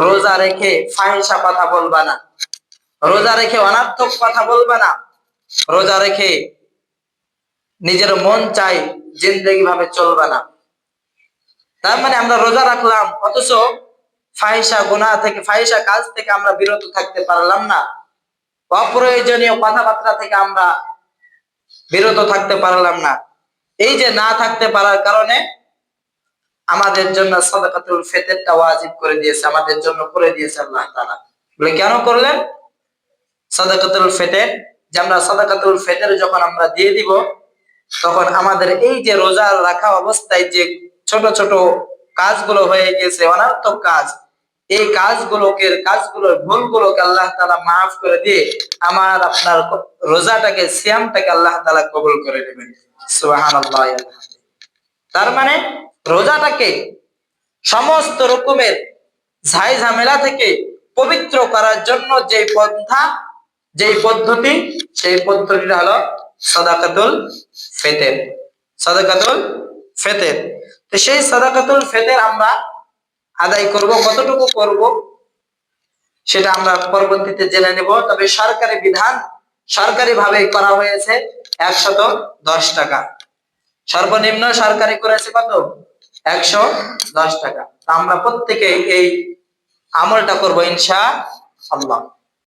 রোজা রেখে ফাহিসা কথা বলবা না। রোজা রেখে অনার্থক কথা বলবা না। রোজা রেখে নিজের মন চাই জিন্দগি ভাবে চলবে না। তার মানে আমরা রোজা রাখলাম, অথচ ফাহিসা গুনাহ থেকে ফাহিসা কাজ থেকে আমরা বিরত থাকতে পারলাম না। অপ্রয়োজনীয় কথাবার্তা থেকে আমরা বিরত থাকতে পারলাম না। এই যে না থাকতে পারার কারণে আমাদের জন্য সদাকাতুল ফেতেরটা ওয়াজিব করে দিয়েছে, আমাদের জন্য করে দিয়েছে আল্লাহ তাআলা। বলে কেন করলেন? সদাকাতুল ফেতের, যে আমরা সদাকাতুল ফেতের যখন আমরা দিয়ে দিব, তখন আমাদের এই যে রোজা রাখা অবস্থায় যে ছোট ছোট কাজগুলো হয়ে গেছে, অনার্থক কাজ, এই কাজগুলোকে, কাজগুলোর ভুলগুলোকে আল্লাহ তালা মাফ করে দিয়ে আমার আপনার রোজাটাকে, সিয়ামটাকে আল্লাহ তালা কবুল করে নেবেন। সুবহানাল্লাহ তার মানে রোজাটাকে সমস্ত রকমের ঝাই ঝামেলা থেকে পবিত্র করার জন্য যে পন্থা, যে পদ্ধতি, সেই পদ্ধতিটা হলো সদাকাতুল ফেতের। সদাকাতুল ফেতের। তো সেই সদাকাতুল ফেতের আমরা আদায় করব, কতটুকু করব সেটা আমরা পরবর্তীতে জেনে নেব। তবে সরকারি বিধান সরকারি ভাবে করা হয়েছে একশত দশ টাকা। সর্বনিম্ন সরকারি করেছে কত? একশো দশ টাকা। আমরা প্রত্যেকে এই আমলটা করব ইনশা আল্লাহ